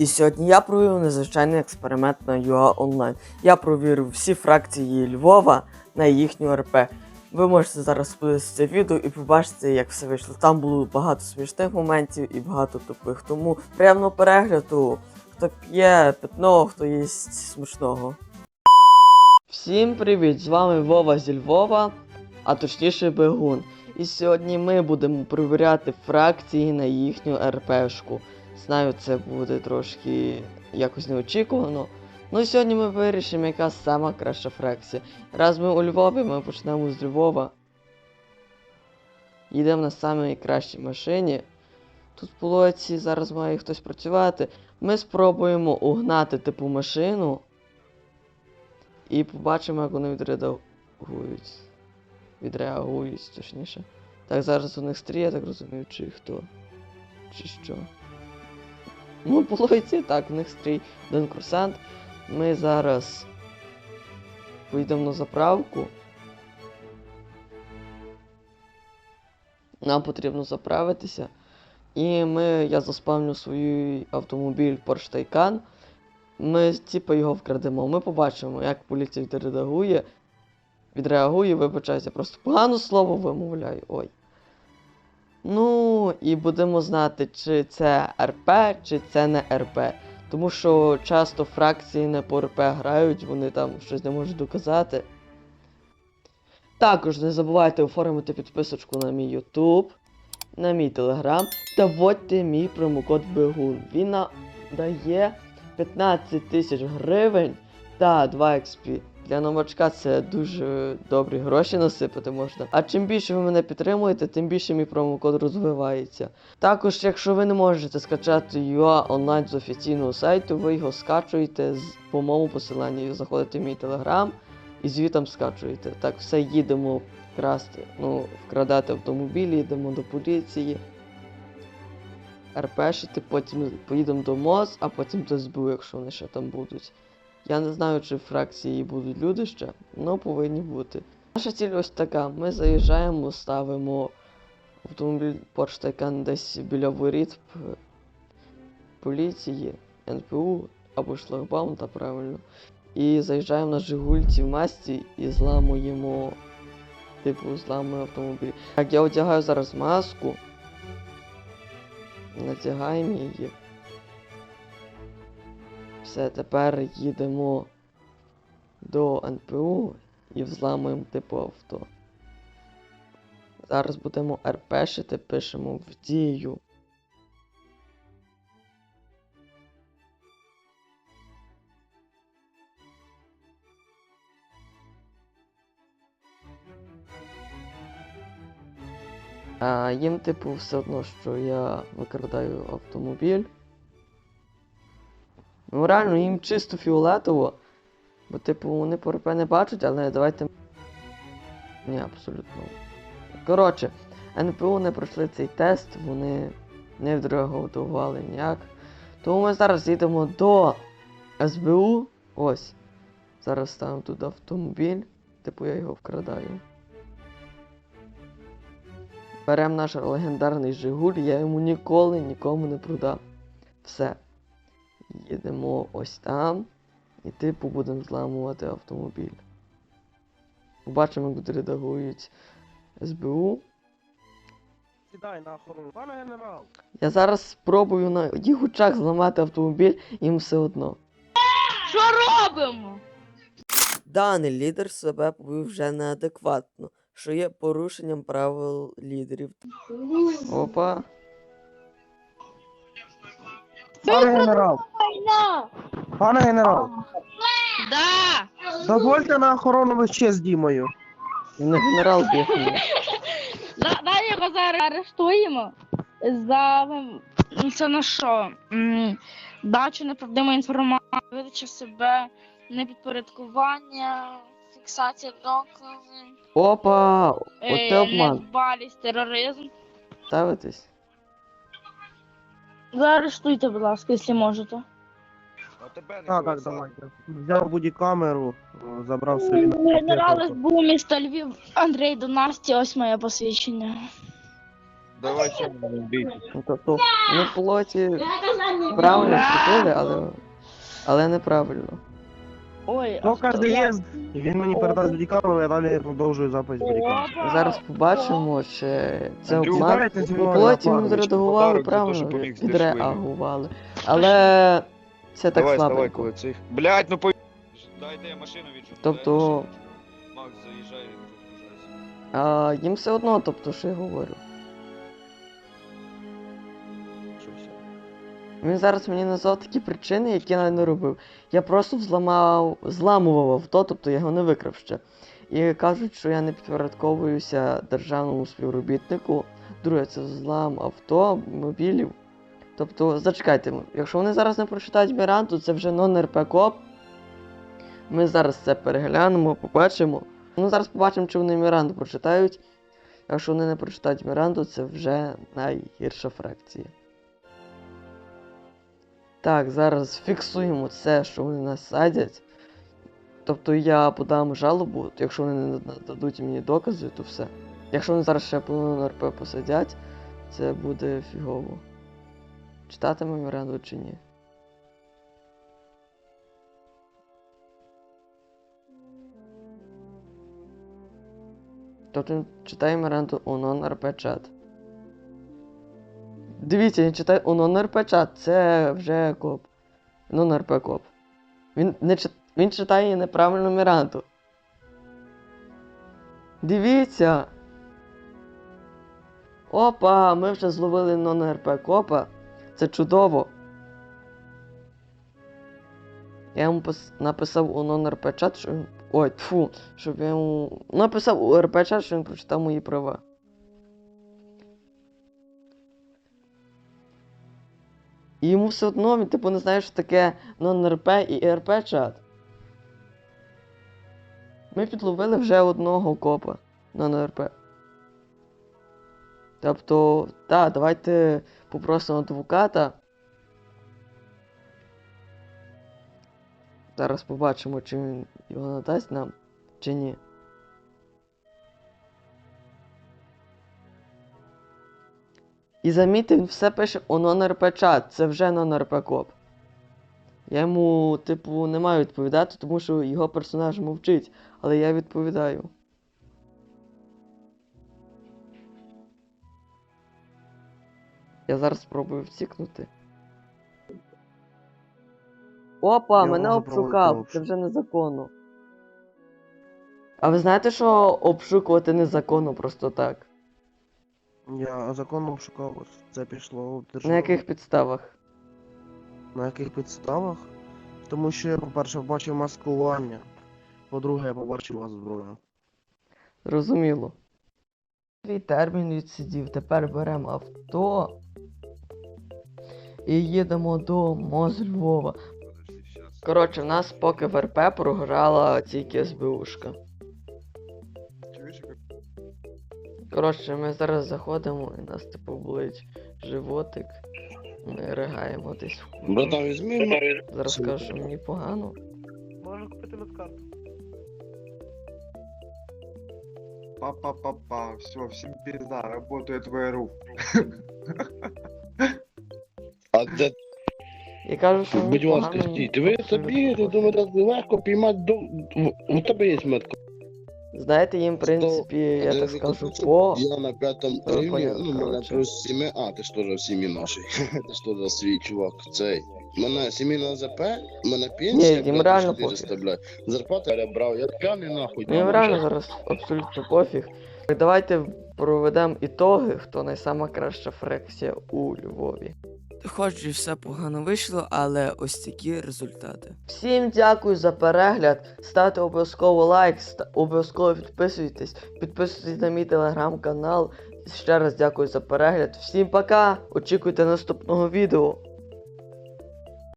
І сьогодні я провів незвичайний експеримент на UA Online. Я провірив всі фракції Львова на їхню РП. Ви можете зараз подивитися це відео і побачити, як все вийшло. Там було багато смішних моментів і багато тупих. Тому приємного перегляду, хто п'є питного, хто їсть смачного. Всім привіт! З вами Вова зі Львова, а точніше Бегун. І сьогодні ми будемо перевіряти фракції на їхню РПшку. Знаю, це буде трошки якось неочікувано. Ну сьогодні ми вирішимо, яка сама краща фракція. Раз ми у Львові, ми почнемо з Львова. Їдемо на самій кращій машині. Тут в полоці зараз має хтось працювати. Ми спробуємо угнати типу машину. І побачимо, як вони відреагують. Відреагують, точніше. Так, зараз у них стрій, я так розумію, чи хто. Чи що. Ну, половиці, так, в них стрій один курсант. Ми зараз поїдемо на заправку. Нам потрібно заправитися. І ми, я заспавню свій автомобіль Porsche Taycan. Ми типу його вкрадемо. Ми побачимо, як поліція відреагує. Відреагує, вибачаюся, просто погано слово вимовляю. Ой. Ну, і будемо знати, чи це РП, чи це не РП. Тому що часто фракції не по РП грають, вони там щось не можуть доказати. Також не забувайте оформити підписочку на мій YouTube, на мій Telegram та вводьте мій промокод Бегун. Він дає 15 тисяч гривень та 2 XP. Для новачка це дуже добрі гроші насипати можна. А чим більше ви мене підтримуєте, тим більше мій промокод розвивається. Також, якщо ви не можете скачати UA онлайн з офіційного сайту, ви його скачуєте з, по моєму посиланню. Заходите в мій телеграм і звітом скачуєте. Так, все їдемо красти. Ну, вкрадати автомобіль, їдемо до поліції. РПшити, потім поїдемо до МОЗ, а потім до СБУ, якщо вони ще там будуть. Я не знаю, чи в фракції будуть люди ще, але повинні бути. Наша ціль ось така. Ми заїжджаємо, ставимо автомобіль Porsche Taycan десь біля воріт поліції, НПУ або шлагбаунта, правильно. І заїжджаємо на Жигульці в масті і зламуємо. Типу, зламуємо автомобіль. Так, я одягаю зараз маску. Надягаємо її. Все, тепер їдемо до НПУ і взламуємо типу авто. Зараз будемо РПшити, пишемо в дію. А їм, типу, все одно, що я викрадаю автомобіль. Ну реально, їм чисто фіолетово. Бо, типу, вони по не бачать, але давайте. Ні, абсолютно. Коротше, НПУ не пройшли цей тест, вони не відреагували ніяк. Тому ми зараз їдемо до СБУ. Ось. Зараз ставимо тут автомобіль. Типу я його вкрадаю. Беремо наш легендарний Жигуль, я йому ніколи нікому не продав. Все. Їдемо ось там. І типу будемо зламувати автомобіль. Побачимо, як реагують СБУ. Сідай на охорону. Пане генерал, Я зараз спробую на їх очах зламати автомобіль, їм все одно. Що робимо? Даний лідер себе повів вже неадекватно, що є порушенням правил лідерів. Опа. пане генерал! Пане генерал, Да! дозвольте на охорону вище з Дімою. Не генерал бігає. Да, да, його зараз арештуємо за м, це на що? М, Дачу неправдивої інформації, видача себе, непідпорядкування, фіксація доказів, Опа! е, обман. недбалість, тероризм. Ставитись. Заарештуйте, будь ласка, якщо можете. Так, так, давайте. Взяв будь-камеру, забрав собі на Генерал СБУ міста Львів Андрій Донасті, ось моє посвідчення. Давайте не бійтесь. Ну, тобто, на плоті правильно вступили, але, але неправильно. Ой, Ну, а хто- кожен є. Він мені передасть бодікамеру, я далі продовжую запис бодікамеру. Опа! Зараз побачимо, чи це Андрюх, обман. давайте зі мною Потім на ми пару, подарок за те, правильно, поміг з відреагували. Але це так давай, давай, слабенько. коли цих. Блять, ну по. Дайте я машину відчув. Тобто- Макс, заїжджай, розгружайся. А їм все одно, тобто, що я говорю. Що все? Він зараз мені назвав такі причини, які я не робив. Я просто взламав, зламував авто, тобто я його не викрав ще. І кажуть, що я не підпорядковуюся державному співробітнику. Друге, це злам авто, мобілів. Тобто, зачекайте, якщо вони зараз не прочитають Міранту, це вже нон-РП коп. Ми зараз це переглянемо, побачимо. Ну, зараз побачимо, чи вони Міранду прочитають. Якщо вони не прочитають Міранду, це вже найгірша фракція. Так, зараз фіксуємо це, що вони нас садять. Тобто я подам жалобу, якщо вони не дадуть мені докази, то все. Якщо вони зараз ще по РП посадять, це буде фігово. Читати меморандум чи ні? Тобто читає меморандум у non-RP чат. Дивіться, він читає у non-RP чат, це вже коп. Non-RP коп. Він, не чит... він читає неправильну міранту. Дивіться. Опа, ми вже зловили non-RP копа. Це чудово. Я йому написав у non-RP чат, що. Ой, тфу, щоб я йому. Написав у РП чат, що він прочитав мої права. І йому все одно, він типу не знає, що таке non-RP і РП чат. Ми підловили вже одного копа на НРП. Тобто, так, давайте попросимо адвоката. Зараз побачимо, чи він його надасть нам, чи ні. І замітьте, він все пише у non-RP чат, це вже non-RP коп. Я йому, типу, не маю відповідати, тому що його персонаж мовчить, але я відповідаю. Я зараз спробую втікнути. Опа, Я мене обшукав. Це вже незаконно. А ви знаєте, що обшукувати незаконно просто так? Я законно шукав, ось це пішло в На яких підставах? На яких підставах? Тому що я, по-перше, бачив маскування. По-друге, я побачив вас зброю. Зрозуміло. Твій термін відсидів, тепер беремо авто і їдемо до МОЗ Львова. Коротше, в нас поки в РП програла тільки СБУшка. Коротше, ми зараз заходимо і нас типу болить животик. Ми ригаємо десь в кухні. Братан, візьми. Зараз скажу, що мені погано. Можна купити медкарту. Па-па-па-па, все, всем пизда, работает ВРУ. А де, І кажу, що будь ласка, стійте. Ви собі, я думаю, легко піймати до. У тебе є метка. Знаєте, їм, в принципі, я так скажу, по. Я на п'ятому рівні, ну, мене плюс сіми. А, ти ж теж в сім'ї нашій. Ти ж теж свій чувак. Цей. Мене сімейна ЗП, мене пенсія, Ні, їм реально пофіг. блядь. Зарплата я брав, я п'яний нахуй. Там реально зараз абсолютно пофіг. Так давайте проведемо ітоги, хто найсама краща фракція у Львові. Хоч і все погано вийшло, але ось такі результати. Всім дякую за перегляд. Ставте обов'язково лайк, обов'язково підписуйтесь, підписуйтесь на мій телеграм-канал. Ще раз дякую за перегляд. Всім пока! Очікуйте наступного відео.